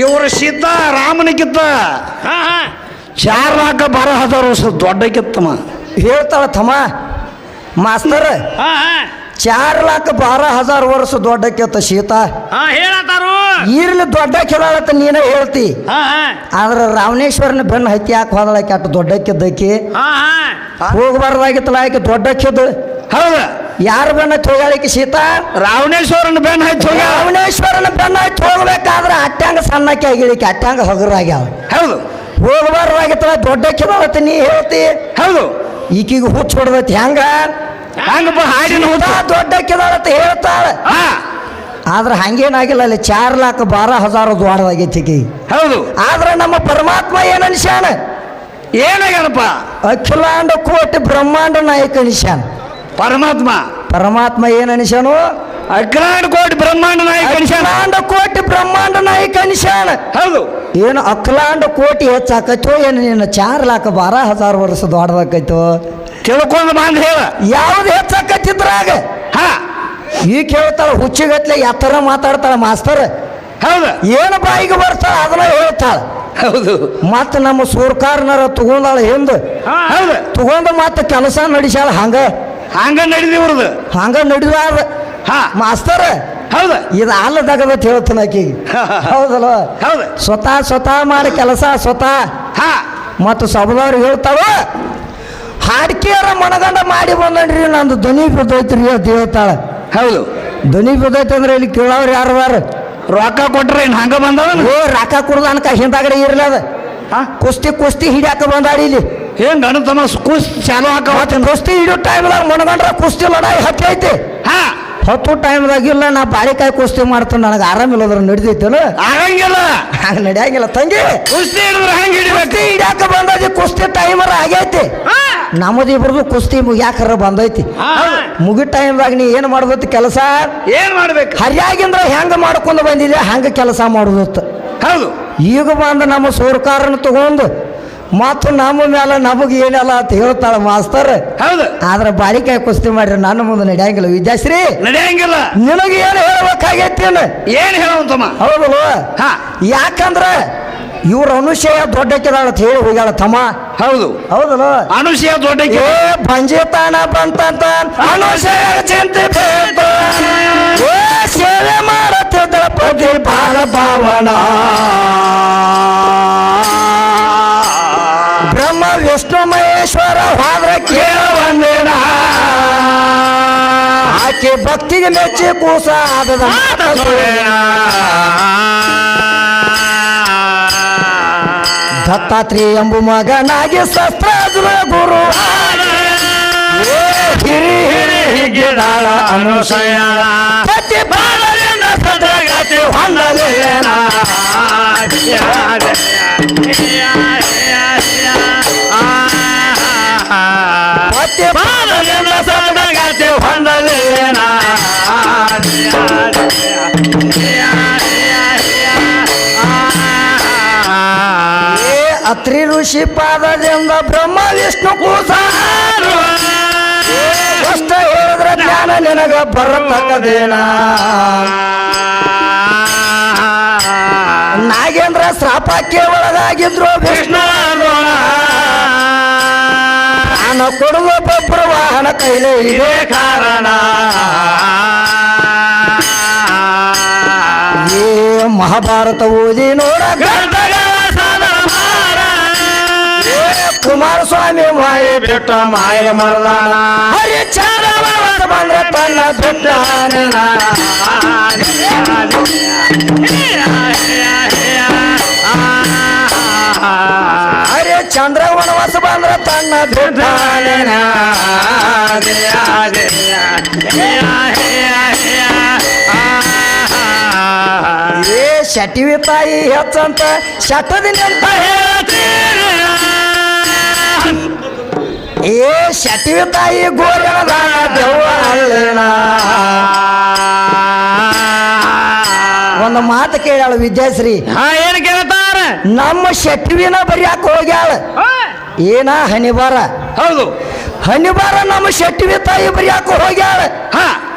ಇವ್ರ ಸೀತಾ ರಾಮನಿಗಿತ್ತ ಹಾ ಹಾ. ಚಾರ್ ನಾಲ್ಕ ಬಾರ ಹಜಾರ್ ವರ್ಷ ದೊಡ್ಡಕ್ಕಿತ್ತಮ್ಮ ಹೇಳ್ತಾಳ ತಮ್ಮ ಮಾಸ್ತರ್ ಚಾರ್ ಲಾಖ ಬಾರ ಹಜಾರ್ ವರ್ಷ ದೊಡ್ಡಕ್ಕೆತ್ತ ಶೀತ ಹಾ ಹೇಳತ್ತಾರು ಇರ್ಲಿ ಕೇಳತ್ತ ನೀನೇ ಹೇಳ್ತಿ. ಆದ್ರೆ ರಾವಣೇಶ್ವರನ ಬೆನ್ನ ಹತ್ತಿ ಯಾಕೆ ಹೋದಳಕ್ಕೆ ಅಟ್ಟು ದೊಡ್ಡಕ್ಕಿದ್ದಕ್ಕಿ ಹೋಗಬಾರ್ದಾಗಿತ್ತಲ್ಲ ಆಕೆ ದೊಡ್ಡಕ್ಕಿದ್ದು ಹೌದ. ಯಾರ ಬೆನ್ನ ಹತ್ತಿ ಹೋಗ್ಯಾಳಿಕೆ ಸೀತಾ? ರಾವಣೇಶ್ವರನ ಬೆನ್ ಹಚ್ಚಿ ರಾವಣೇಶ್ವರನ ಬೆನ್ನ ಹಚ್ಚಿ ಹೋಗ್ಬೇಕಾದ್ರೆ ಅಟ್ಟಂಗ ಸಣ್ಣಕ್ಕೆ ಆಗಿಳಿಕೆ ಅಟ್ಟಂಗ ಹೊಗರಾಗ್ಯಾವ. ಹೌದು. ಹೋಗಬಾರ್ದಾಗಿತ್ತಲ್ಲ ದೊಡ್ಡಕ್ಕಿದಾಳತ್ತ ನೀ ಹೇಳ್ತಿ? ಹೌದು. ಈಕಿಗೆ ಹುಚ್ಚು ಹೊಡೆದೈತಿ ಹೆಂಗ? ಹಂಗಪ್ಪ ಹಾಡಿನ ಸೀತಾ ಹೋದ ದೊಡ್ಡಕ್ಕಿದಾಳತ್ತ ಹೇಳ್ತಾಳ. ಆದ್ರೆ ಹಂಗೇನಾಗಿಲ್ಲ ಅಲ್ಲಿ ಚಾರ್ ಲಾಕ್ ಬಾರ ಹಜಾರ ದ್ವಾರದಾಗೈತಿ ಹೌದು. ಆದ್ರೆ ನಮ್ಮ ಪರಮಾತ್ಮ ಏನು ಅನಿಸ್ಯಾನ? ಏನಾಗ್ಯಾನಪ್ಪ? ಅಖಿಲಾಂಡ ಕೋಟಿ ಬ್ರಹ್ಮಾಂಡ ನಾಯಕ ಅನಿಸ್ಯಾನ. ಪರಮಾತ್ಮ. ಪರಮಾತ್ಮ ಏನು ಅನಿಸ್ಯಾನು? ಅಗ್ರಾಂಡ್ ಕೋಟಿ ಬ್ರಹ್ಮಾಂಡ ನಾಯಕ ಅನಿಸ್ಯಾನ. ಕೋಟಿ ಬ್ರಹ್ಮಾಂಡ ನಾಯಕ ಅನಿಸ್ಯಾನ? ಹೌದು. ಏನು ಅಕ್ಲಾಂಡ್ ಕೋಟಿ ಹೆಚ್ಚಾಕತ್ತೋ ಏನು ನಿನ್ನ ಚಾರ್ ಲಾಖ ಬಾರ ಹಜಾರ್ ವರ್ಷ ದೊಡ್ಡದಾಕೈತೋ? ತಿಳ್ಕೊಂಡು ಬಂದ್ ಹೇಳ. ಯಾವ್ದು ಹೆಚ್ಚಾಕತ್ತಿದ್ರಾಗ ಹಾ. ಈ ಕೇಳ್ತಾಳ ಹುಚ್ಚಿಗತ್ಲೆ ಯಾತರ ಮಾತಾಡ್ತಾಳ ಮಾಸ್ತರ್? ಹೌದ. ಏನು ಬಾಯಿಗೆ ಬರ್ತಾಳ ಅದನ್ನ ಹೇಳ್ತಾಳ. ಹೌದು. ಮತ್ತೆ ನಮ್ಮ ಸೂರ್ಕಾರನರ ತಗೊಂಡಾಳ ಹಿಂದ? ತಗೊಂಡ ಹೌದು. ತಗೊಂಡು ಮತ್ತೆ ಕೆಲಸ ನಡೆಸ್ಯಾಳ ಹಂಗ? ಹಂಗ ನಡಿದಿವ್ರದು ಹಂಗ ನಡೆದಾದ ಹಾ. ಮಾಸ್ತರ್ ಹೌದ. ಇದು ಅಲ್ಲದಾಗದ ಹೇಳ್ತಾನ ಆಕಿಗೆ. ಹೌದಲ್ಲ? ಹೌದು. ಸ್ವತಃ ಸ್ವತಃ ಮಾಡಿ ಕೆಲಸ ಸ್ವತಃ. ಹಾ. ಮತ್ತು ಸಬದವ್ರು ಹೇಳ್ತಾವ ಹಾಡ್ಕಿಯರ ಮನಗಂಡ ಮಾಡಿ ಬಂದ್ರಿ ನಂದು ಧ್ವನಿ ಬಿದ್ದೈತ್ರಿ ಅಂತ ಹೇಳ್ತಾಳ. ಹೌದು. ಧ್ವನಿ ಬಿದ್ದೈತೆ ಅಂದ್ರೆ ಇಲ್ಲಿ ಕೇಳೋರು ಯಾರು ಬಾರ ರೊಕ್ಕ ಕೊಟ್ರೆ ಏನು ಹಂಗ ಬಂದವ ಓ ರೊಕ್ಕ ಕುಡ್ದ ಅನ್ಕ ಹಿಂದಾಗಡೆ ಇರ್ಲದ ಹಾ. ಕುಸ್ತಿ ಕುಸ್ತಿ ಹಿಡಿಯಾಕ ಬಂದಾಡಿ ಇಲ್ಲಿ. ಏನ್ ಗಣ ಕುಸ್ತಿ ಕುಸ್ ಚಾಲು ಹಾಕ ಮತ್ತೆ ಕುಸ್ತಿ ಹಿಡಿಯೋ ಟೈಮ್ದಾಗ ಮನಗಂಡ್ರ ಕುಸ್ತಿ ಲಡಾಯಿ ಹತ್ತೈತಿ ಹಾ. ಹತ್ತು ಟೈಮ್ದಾಗ ಇಲ್ಲ ನಾ ಬಾಳಿಕಾಯಿ ಕುಸ್ತಿ ಮಾಡ್ತೀನಿ ನನಗೆ ಆರಾಮಿಲ್ಲದ್ರ ನಡೆದಿತ್ತಲ್ಲ ಆಗಂಗಿಲ್ಲ. ಹಂಗ ನಡೆಯಂಗಿಲ್ಲ ತಂಗಿ. ಕುಸ್ತಿ ಹಿಡಿದ್ರೆ ಹಂಗೆ ಹಿಡಿಬೇಕು? ಹಿಡಿಯಾಕ ಬಂದೈತಿ ಕುಸ್ತಿ ಟೈಮರ್ ಆಗೈತಿ. ನಮ್ಮದು ಬರ್ದು ಕುಸ್ತಿ ಮುಗ್ಯಾಕರ ಬಂದೈತಿ. ಮುಗಿ ಟೈಮ್ದಾಗ ನೀ ಏನು ಮಾಡ್ಬೇಕು ಕೆಲಸ? ಏನು ಮಾಡ್ಬೇಕು? ಹರಿಯಾಗಿಂದ್ರ ಹೆಂಗೆ ಮಾಡ್ಕೊಂಡು ಬಂದಿದೆ ಹಂಗೆ ಕೆಲಸ ಮಾಡೋದತ್ತು. ಹೌದು. ಈಗ ಬಂದು ನಮ್ಮ ಸೋರ್ಕಾರನ ತಗೊಂಡು ಮತ್ತು ನಮ್ಮ ಮೇಲೆ ನಮಗೆ ಏನಲ್ಲ ಅಂತ ಹೇಳ್ತಾಳ ಮಾಸ್ತರ್. ಹೌದು. ಆದ್ರೆ ಬಾಳಿಕಾಯಿ ಕುಸ್ತಿ ಮಾಡ್ರಿ ನನ್ನ ಮುಂದೆ ನಡೆಯಂಗಿಲ್ಲ. ವಿದ್ಯಾಶ್ರೀ ನಡೆಯಂಗಿಲ್ಲ. ನಿನಗೆ ಏನು ಹೇಳಬೇಕಾಗೈತೇನು ಏನು? ಹೇಳುವಂತಮ್ಮ? ಹೌದು ಯಾಕಂದ್ರ ಇವ್ರ ಅನುಶಯ ದೊಡ್ಡಕ್ಕಿದಾಳ ಅಂತ ಹೇಳಿ ಹೋಗ್ಯಾಳ ತಮ್ಮ. ಹೌದು. ಹೌದಲ್ಲ? ಅನುಷಯ ದೊಡ್ಡ ಏ ಬಂಜಿತಾನ ಬಂತಂತ ಅನುಷಯ ಚಿಂತೆ ಬೇಡ. ಏ ಸೇವೆ ಮಾಡುತ್ತಿದ್ದ ಪತಿ ಬಾಲ ಭಾವನ. ಭಕ್ತಿಗೆ ಮೆಚ್ಚಿ ಕೂಸ ಆದದ. ದತ್ತಾತ್ರೇಯ ಎಂಬು ಮಗನಾಗಿ ಶಸ್ತ್ರಾಜುರ ಗುರು. ಹಿರಿ ಹಿರಿ ಹಿಗ್ಗಿದಾಳ ಅನುಸಯ. ಪತಿ ಬಾಲರಿಂದ ಸದಗತಿ ಹೊಂದಲೇನ ಪತಿ ಬಾಲರಿಂದ ಸದಗತಿ ಋಷಿ ಬ್ರಹ್ಮ, ವಿಷ್ಣು, ಕೂಸ ಅಷ್ಟ ಹೇಳಿದ್ರೆ ಜ್ಞಾನ ನಿನಗ ಬರತಕ್ಕದೇನ? ನಾಗೇಂದ್ರ ಶ್ರಾಪಕ್ಕೆ ಒಳಗಾಗಿದ್ರು ವಿಷ್ಣು. ನಾನು ಕೊಡುವ ಬೊಬ್ಬರ ವಾಹನ ಕೈಲೇ ಇದೆ ಕಾರಣ. ಮಹಾಭಾರತ ಓದಿ ನೋಡ. ಕುಮಾರಸ್ವಾಮಿ ಮಾಯ ಬಿಟ್ಟ ಮಾಯ ಮರದಾನ. ಹರಿಚಾರ ಬಂದ್ರೆ ತನ್ನ ಬಿಟ್ಟ ಅರೆ ಚಂದ್ರ ವನವಾಸ ಬಂದ್ರೆ ತನ್ನ ಬಿಟ್ಟ ಏ ಶಟಿವಿ ತಾಯಿ ಹೆಚ್ಚಂತ ಶಟದಿನ ಹೇಳ್ತೀರಿ. ಏ ಶಟಿವಿ ತಾಯಿ ಗೋರಣ ದೆವ್ವ ಅಲ್ಲೇನ? ಒಂದು ಮಾತು ಕೇಳಾಳ ವಿದ್ಯಾಶ್ರೀ. ಹಾ ಏನು ಕೇಳ್ತಾರ? ನಮ್ಮ ಶೆಟ್ವಿನ ಬರಿಯಾಕ ಹೋಗ್ಯಾಳ. ಏನ ಹನಿಬಾರ? ಹೌದು. ಹನಿಬಾರ ನಮ್ಮ ಶೆಟ್ವಿ ತಾಯಿ ಬರಿಯಾಕ ಹೋಗ್ಯಾಳ. ಹಾ.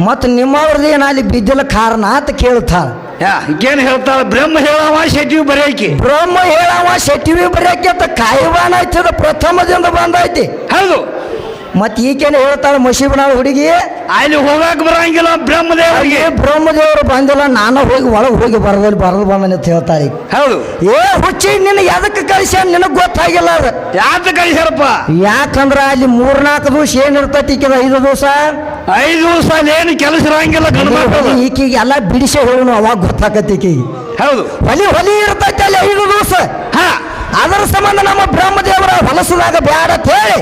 ಮತ್ತು ನಿಮ್ಮವ್ರದ್ದು ಏನು ಅಲ್ಲಿ ಬಿದ್ದಿಲ್ಲ ಕಾರಣ ಅಂತ ಕೇಳ್ತಾಳ ಯಾ ಈಗೇನು ಹೇಳ್ತಾಳ? ಬ್ರಹ್ಮ ಹೇಳವ ಶೆಟ್ಟಿ ಬರೆಯಕಿ. ಬ್ರಹ್ಮ ಹೇಳವ ಶೆಟ್ಟಿವಿ ಬರೆಯಕ್ಕೆ ಅಂತ ಕಾಯಿವಾನ ಆಯ್ತದ ಪ್ರಥಮದಿಂದ ಬಂದೈತಿ. ಹೌದು. ಮತ್ತು ಈಗೇನು ಹೇಳ್ತಾಳೆ ಮಸೀಬನ ಹುಡುಗಿ ಅಲ್ಲಿ ಹೋಗಾಕ ಬರಂಗಿಲ್ಲ ಬ್ರಹ್ಮದೇವರಿಗೆ. ಬ್ರಹ್ಮದೇವರು ಬಂದಿಲ್ಲ ನಾನು ಹೋಗಿ ಒಳಗೆ ಹೋಗಿ ಬರದಲ್ಲಿ ಬರದು ಬಂದನೆ ಅಂತ ಹೇಳ್ತಾರೆ. ಹೌದು. ಏ ಹುಚ್ಚಿ ನಿನ್ನ ಎದಕ್ಕೆ ಕಳಿಸ್ಯಾನ? ನಿನಗೆ ಗೊತ್ತಾಗಿಲ್ಲ ಅದು. ಯಾಕೆ ಕಳಿಸ್ಯಾರಪ್ಪ? ಯಾಕಂದ್ರ ಅಲ್ಲಿ ಮೂರ್ನಾಲ್ಕು ದಿವಸ ಏನ್ ಇರ್ತೈತಿ ಈಕಿದ ಐದು ದಿವಸ? ಐದು ದಿವಸ ಏನು ಕೆಲಸ ಇರಂಗಿಲ್ಲ ಈಕಿಗೆ ಎಲ್ಲ ಬಿಡಿಸಿ ಹೇಳೋನು ಅವಾಗ ಗೊತ್ತಾಕತಿ ಈಕಿಗೆ. ಹೌದು. ಹೊಲಿ ಹೊಲಿ ಇರ್ತೈತಿ ಅಲ್ಲಿ ಐದು ದಿವಸ. ಹಾ. ಅದರ ಸಂಬಂಧ ನಮ್ಮ ಬ್ರಹ್ಮದೇವರ ಹೊಲಸದಾಗ ಬ್ಯಾಡ ಅಂತ ಹೇಳಿ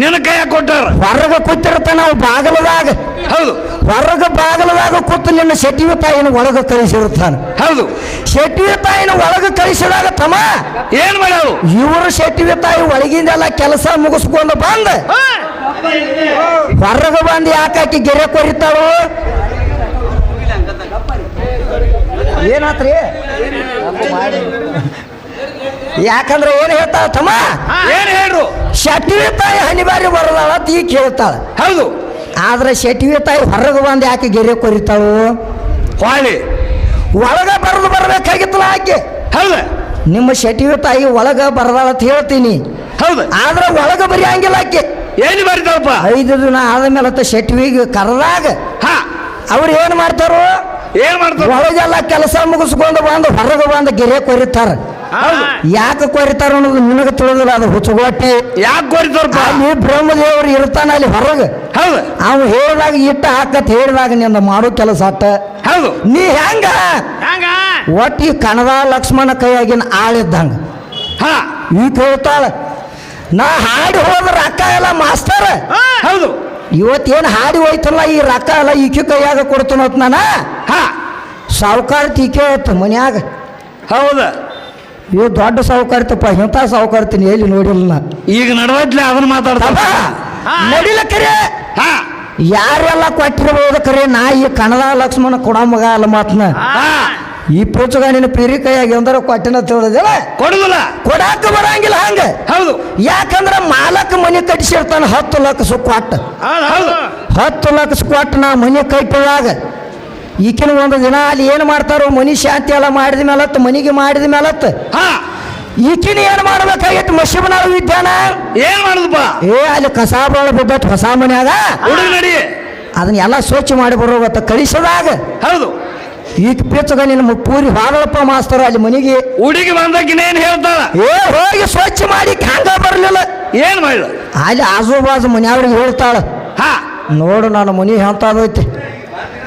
ನಿನ್ನ ಕೈಯಾಗ ಕೊಟ್ಟಾರ. ಹೊರಗ ಕೂತಿರ್ತ ನಾವು ಬಾಗಲದಾಗ. ಹೌದು. ಹೊರಗ ಬಾಗಲದಾಗ ಕೂತು ನಿನ್ನ ಶೆಟ್ಟಿವಿ ತಾಯಿನ ಒಳಗ ಕಳಿಸಿರುತ್ತಾನೆ. ಹೌದು. ಶೆಟ್ಟಿವಿ ತಾಯಿನ ಒಳಗ ಕಳಿಸಿದಾಗ ತಮ್ಮ ಏನ್ ಮಾಡ್ಯಾವು ಇವರು ಶೆಟ್ಟಿವ ತಾಯಿ ಒಳಗಿಂದೆಲ್ಲ ಕೆಲಸ ಮುಗಿಸ್ಕೊಂಡು ಬಂದ. ಹೊರಗ ಬಂದು ಯಾಕಾಕಿ ಗೆರೆ ಕೊರಿತಾಳು? ಏನಾತ್ರಿ? ಯಾಕಂದ್ರೆ ಏನ್ ಹೇಳ್ತಾಳ ತಮ್ಮ ಏನ್ ಹೇಳ್ರು? ಶೆಟ್ಟಿವಿ ತಾಯಿ ಹನಿಬಾರಿ ಬರದಾಳ ತೀ ಕೇಳ್ತಾಳ ಹೌದು. ಆದ್ರೆ ಶೆಟ್ಟಿವಿ ತಾಯಿ ಹೊರಗೆ ಬಂದು ಯಾಕೆ ಗೆರೆ ಕೊರಿತಾಳು? ಹೊಳಿ ಒಳಗ ಬರದು ಬರ್ಬೇಕಾಗಿತ್ತಲ್ಲ ಆಕೆ. ಹೌದು. ನಿಮ್ಮ ಶೆಟ್ಟಿವಿ ತಾಯಿ ಒಳಗ ಬರದಾಳ ಅಂತ ಹೇಳ್ತೀನಿ. ಹೌದು. ಆದ್ರೆ ಒಳಗ ಬರೆಯಂಗಿಲ್ಲ ಆಕೆ. ಏನು ಬರ್ತಾವಪ್ಪ ಐದು ದಿನ ಆದಮೇಲೆ ಶೆಟ್ವಿಗೆ ಕರೆದಾಗ ಹಾ. ಅವ್ರು ಏನು ಮಾಡ್ತಾರೋ? ಏನ್ ಮಾಡ್ತಾರ? ಒಳಗೆಲ್ಲ ಕೆಲಸ ಮುಗಿಸ್ಕೊಂಡು ಬಂದು ಹೊರಗೆ ಬಂದು ಗೆರೆ ಕೊರಿತಾರ. ಯಾಕೆ ಕೊರಿತಾರ ಅನ್ನೋದು ನಿನಗೆ ತಿಳಿದಿಲ್ಲ ಅದು ಹುಚ್ಚುಗೋಟಿ ಯಾಕೆ ಕೊರಿತಾರ ಅಲ್ಲಿ ಬ್ರಹ್ಮದೇವರು ಇರ್ತಾನ ಅಲ್ಲಿ ಹೊರಗೆ. ಹೌದು. ಅವ್ ಹೇಳಿದಾಗ ಇಟ್ಟ ಹಾಕತ್ ಹೇಳಿದಾಗ ನಿಂದ ಮಾಡೋ ಕೆಲಸ ಅಟ್ಟ. ಹೌದು. ನೀ ಹೆಂಗ? ಒಟ್ಟಿ ಕಣದ ಲಕ್ಷ್ಮಣ ಕೈಯಾಗಿನ ಆಳಿದ್ದಂಗ ಹಾ. ಈ ಕೇಳ್ತಾಳ ನಾ ಹಾಡಿ ಹೋದ್ರ ಅಕ್ಕ ಎಲ್ಲ ಮಾಸ್ತರ. ಹೌದು. ಇವತ್ತೇನು ಹಾಡಿ ಹೋಯ್ತಲ್ಲ ಈ ರೊಕ್ಕ ಎಲ್ಲ ಈಕೆ ಕೈಯಾಗ ಕೊಡ್ತೀನತ್ ನಾನು? ಹಾ. ಸಾವುಕಾರ ತೀಕೆ ಆಯ್ತು ಮನ್ಯಾಗ. ಹೌದ. ಇವ್ ದೊಡ್ಡ ಸಾವುಕಾರ್ತಿಪ್ಪ ಇಂಥ ಸಾವುಕಾರ್ತೀನಿ ಎಲ್ಲಿ ನೋಡಿಲ್ಲ ನಾ. ಈಗ ನಡವತ್ಲೆ ಅದನ್ನ ಮಾತಾಡ್ತಾ ನೋಡಿಲ್ಲ ನಡಿಲ ಕರೆ? ಹಾ. ಯಾರೆಲ್ಲ ಕೊಟ್ಟಿರ್ಬೋದು ಕರೆ ನಾ ಈ ಕನ್ನಡ ಲಕ್ಷ್ಮಣ ಕೊಡ ಮಗ ಅಲ್ಲ ಮಾತನ್ನ ಹಾ. ಈ ಪೋಚುಗಾಣಿನ ನಿನ್ನ ಪಿರಿ ಕೈಯಾಗ ಎಂದರ ಕೊಟ್ಟಿನ ತಿಳಿದಿಲ್ಲ. ಕೊಡುದಿಲ್ಲ. ಕೊಡಾಕ ಬರಂಗಿಲ್ಲ ಹಂಗ. ಹೌದು. ಯಾಕಂದ್ರ ಮಾಲಕ್ ಮನೆ ಕಟ್ಟಿಸಿರ್ತಾನ ಹತ್ತು ಲಕ್ಷ ಕೊಟ್ಟ. ಹತ್ತು ಲಕ್ಷ ಕೊಟ್ಟು ನಾ ಮನೆ ಕಟ್ಟಿದಾಗ. ಈಕಿನ ಒಂದು ದಿನ ಅಲ್ಲಿ ಏನು ಮಾಡ್ತಾರೋ ಮನಿ ಶಾಂತಿ ಎಲ್ಲ ಮಾಡಿದ ಮೇಲತ್ತು ಮನಿಗೆ ಮಾಡಿದ ಮೇಲತ್ ಹಾ. ಈಕಿನ ಏನು ಮಾಡ್ಬೇಕಾಗಿತ್ತು ಮಶಿಬನಾಳ ವಿದ್ಯಾನ ಏನ್ ಮಾಡುದಪ್ಪ? ಏ ಅಲ್ಲಿ ಕಸ ಬಾಳ ಬಿದ್ದತ್ ಹೊಸ ಮನ್ಯಾಗ. ಅದನ್ನೆಲ್ಲ ನಡಿ. ಅದನ್ನ ಎಲ್ಲ ಸ್ವಚ್ಛ ಮಾಡಿ ಬರೋಗತ್ತ ಕಳಿಸದಾಗ. ಹೌದು. ಈಗ ಪಿಚ್ಚಗ ನಿನ್ನ ಪೂರಿ ಹಾರಳಪ್ಪ ಮಾಸ್ತರ ಅಲ್ಲಿ ಮನೆಗೆ. ಹುಡುಗಿ ಬಂದಕಿನ ಏನ್ ಹೇಳ್ತಾಳ? ಏ ಹೋಗಿ ಸ್ವಚ್ಛ ಮಾಡಿ ಹಂಗ ಬರಲಿಲ್ಲ? ಏನ್ ಮಾಡಿದ? ಅಲ್ಲಿ ಆಜು ಬಾಜು ಮನ್ಯಾವ್ರಿಗೆ ಹೇಳ್ತಾಳ. ಹಾ. ನೋಡು ನನ್ನ ಹೇಳ್ತಾ ಎಂತದೈತಿ.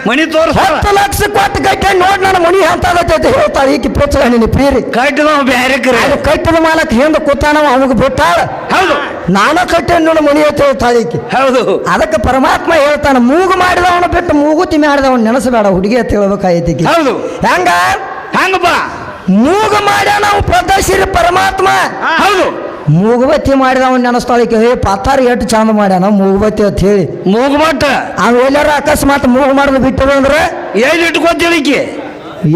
ಮನಿ ತೋರ್ಸ ಹತ್ತು ಲಕ್ಷ ಕೊಟ್ಟು ಕಟ್ಟಿ ನೋಡಿ ನನ್ನ ಮನಿ ಅಂತ ಹೇಳ್ತಾಳೆ ಈಕಿ ಪಿಚ್ಚಗ ನಿನ್ನ ಪ್ರೀರಿ ಕಟ್ಟಿದ ಬ್ಯಾರೆ ಕರೆ ಅದು ಕಟ್ಟಿದ ಮಾಲಕ್ ಹಿಂದೆ ಕೂತಾನವ ಅವನಿಗೆ ಬಿಟ್ಟಾಳ. ಹೌದು. ನಾನು ಕಟ್ಟೆ ನೋಡು ಮನಿ ಅಂತ ಹೇಳ್ತಾಳೆ ಈಕಿ. ಹೌದು. ಅದಕ್ಕೆ ಪರಮಾತ್ಮ ಹೇಳ್ತಾನೆ ಮೂಗು ಮಾಡಿದವನು ಬಿಟ್ಟು ಮೂಗುತಿ ಮಾಡಿದವನು ನೆನೆಸಬೇಡ ಹುಡುಗಿ ಅಂತ ಹೇಳ್ಬೇಕಾಗೈತಿ. ಹೌದು. ಹೆಂಗ? ಹೆಂಗಪ್ಪ ಮೂಗು ಮಾಡ್ಯಾನ ನಾವು ಪ್ರದರ್ಶಿರಿ ಪರಮಾತ್ಮ. ಹೌದು. ಮೂಗುಬತ್ತಿ ಮಾಡಿದವನ್ ನೆನೆಸ್ತಾಳಿಕೆ ಹೇ ಪತ್ತಾರ ಎಷ್ಟು ಚಂದ ಮಾಡ್ಯಾನ ಮೂಗುಬತ್ತಿ ಅಂತ ಹೇಳಿ. ಮೂಗುಬಟ್ಟ ಅವ್ ಎಲ್ಲಾರ ಅಕಸ್ಮಾತ್ ಮೂಗು ಮಾಡಿದ್ ಬಿಟ್ಟದ ಅಂದ್ರೆ? ಎಲ್ಲಿ ಇಟ್ಕೋತಿಳಿಕೆ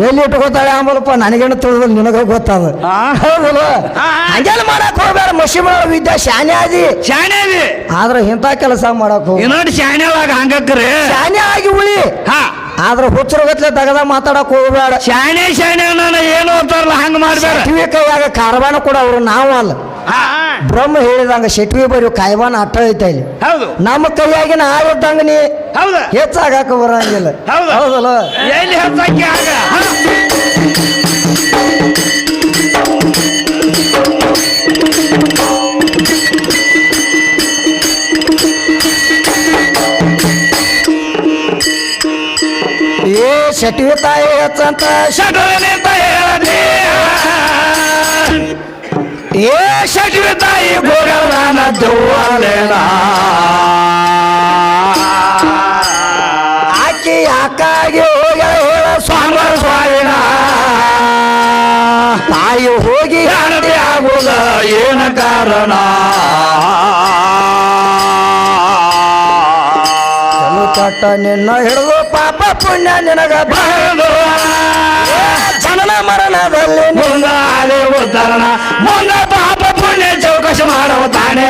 ಎಲ್ಲಿ ಇಟ್ಕೋತಾಳೆ ಆಮೇಲಪ್ಪ ನನಗೇನು ತಿಳಿದು ನಿನಗ ಗೊತ್ತದ. ಹೌದಲ್ಲ. ಹಂಗೆಲ್ಲ ಮಾಡಕ್ ಹೋಗ್ಬೇಡ ಮಸಿ ವಿದ್ಯಾ ಶಾನೆ ಆದಿ. ಶಾಣೆ ಅದಿ ಆದ್ರೆ ಇಂಥ ಕೆಲಸ ಮಾಡಕ್ ಹೋಗಿ ಇನ್ನೊಂದು ಶಾಣೆ ಒಳಗ ಹಂಗಕ್ರೆ? ಶಾನೆ ಆಗಿ ಉಳಿ. ಹಾ. ಆದ್ರೆ ಹುಚ್ಚರಗತ್ಲೆ ತಗದ ಮಾತಾಡಕ್ ಹೋಗ್ಬೇಡ. ಶಾಣೆ ಶಾಣೆ ನಾನು ಏನು ಅಂತಾರಲ್ಲ ಹಂಗ ಮಾಡ್ಬೇಡ. ಶೆಟ್ವಿ ಕೈಯಾಗ ಕಾರ್ಬಾನ ಕೂಡ ಅವರು ನಾವು ಅಲ್ಲ. ಬ್ರಹ್ಮ ಹೇಳಿದಂಗ ಶೆಟ್ವಿ ಬರೀ ಕಾಯ್ವಾನ ಅಟ್ಟ ಐತೆ ಇಲ್ಲಿ. ಹೌದು. ನಮ್ಮ ಕೈಯಾಗಿನ ಆಗಿದ್ದಂಗ ನೀ ಹೌದು. ಹೆಚ್ಚಾಗಾಕ ಬರಂಗಿಲ್ಲ. ಹೌದು. ಹೌದಲ್ಲ? ಎಲ್ಲಿ ಹತ್ತಾಕಿ ಆಗ? ಏ ಶೆಟ್ವಿ ತಾಯಿ ಹೆಚ್ಚಂತ. ಶಟನೆ ತಾಯಿ ಹೇಳದೆ ಏ ಶಟವಿ ತಾಯಿ ಗೋಗಲನ ದೆವ್ವಲೇನ ಆಕಿ ಯಾಕಾಗಿ ಹೋಗ್ಯಾಳ ಹೇಳ, ಸ್ವಾಮ, ಸ್ವಾಮಿನ. ತಾಯಿ ಹೋಗಿ ಜಾಣದೆ ಆಗುದ ಏನ ಕಾರಣ? ಚಟ್ಟ ನಿನ್ನ ಹಿಡಿದು ಪಾಪ ಪುಣ್ಯ ನಿನಗ ಬಹಳು ಜನನ ಮರಣದಲ್ಲಿ ಮುಂದಾಲೆ ಉದ್ಧರಣ, ಮುಂದ ಪಾಪ ಪುಣ್ಯ ಚೌಕಶ ಮಾಡುವ ತಾನೇ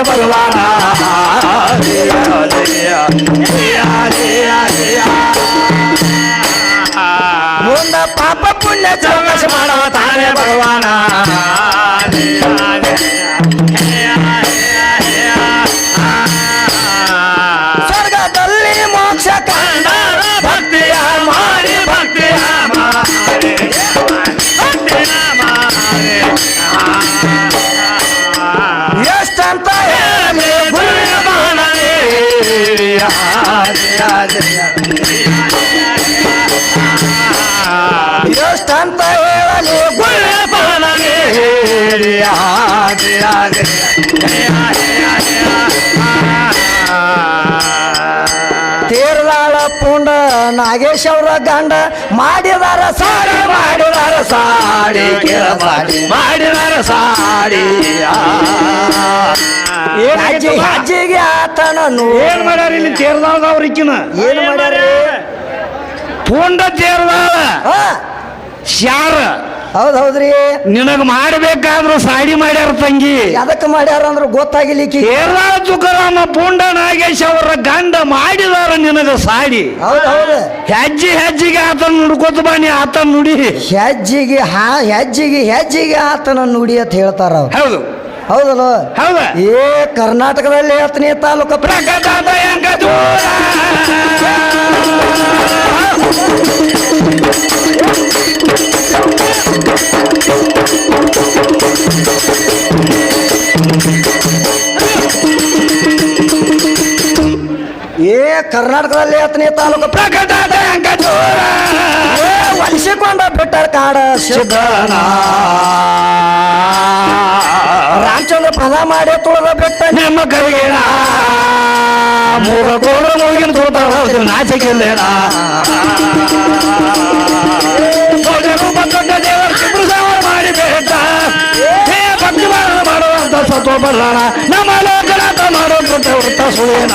ಲಿಯ. ಮುಂದ ಪಾಪ ಪುಣ್ಯ ಚೌಕಶ ಮಾಡುವ ತಾನೇ ಬರುವಾನ ನಾಗೇಶ್ ಅವರ ಗಂಡ ಮಾಡಿದಾರ ಸಾಡಿ ಮಾಡಿದಾರ ಸಾಡಿ ಕೇಳಬಾಡಿ ಮಾಡಿದಾರ ಸಾಡಿ. ಅಜ್ಜಿ ಅಜ್ಜಿಗೆ ಆತನ ಏನ್ ಮಾಡ್ಯಾರ ಇಲ್ಲಿ ತೇರ್ದಾಳ್ದವ್ರಿಕಿನ ಏನ್ ಮಾಡ್ಯಾರ? ಪೂಂಡ ತೇರ್ದಾಳ. ಶಾರ ಹೌದ್ ಹೌದ್ರಿ. ನಿನಗ ಮಾಡಬೇಕಾದ್ರೂ ಸಾಡಿ ಮಾಡ್ಯಾರ ತಂಗಿ. ಅದಕ್ಕೆ ಮಾಡ್ಯಾರ ಅಂದ್ರೆ ಗೊತ್ತಾಗಿಲಿಕ್ಕೆ ಕೇರಳ ತುಕರಾಮ ಪೂಂಡ ನಾಗೇಶ್ ಅವರ ಸಾಡಿ. ಹೆಜ್ಜೆ ಹೆಜ್ಜೆಗೆ ಆತನ ನುಡ್ಕೋತ ಬಾಣಿ ಆತನ ನುಡಿ. ಹೆಜ್ಜಿಗೆ ಹಾ ಹೆಜ್ಜಿಗೆ ಹೆಜ್ಜಿಗೆ ಆತನ ನುಡಿ ಅಂತ ಹೇಳ್ತಾರ ಅವ್ರು. ಹೌದು. ಹೌದಲ್ಲ? ಹೌದ. ಏ ಕರ್ನಾಟಕದಲ್ಲಿ ಹತ್ತನೇ ತಾಲೂಕ ಪ್ರಕಟದ ಕರ್ನಾಟಕದಲ್ಲಿ ಹತ್ತನೇ ತಾಲೂಕು ಪ್ರಕಟ ಹೆಂಗ ಬಿಟ್ಟರ್ ಕಾಡ ಸಿದ್ಧನ. ರಾಮಚಂದ್ರ ಪದ ಮಾಡಿ ತುಳದ ಬಿಟ್ಟ ನಿಮ್ಮ ಕರಿಗೇಣ ಮೂರ ಕೋಡ ಮುಗಿನ ತೋಟ ಹೌದು ನಾಚಿಕೆಲ್ಲೇಣ ಬಂದೊಡ್ಡ ಸತೋ ಬಲ್ಲಣ ನಮ್ಮ ಲೋಕನಾಥ ಮಾಡೋ ಕೃತ್ಯ ವೃತ್ತ ಸುಳೇನ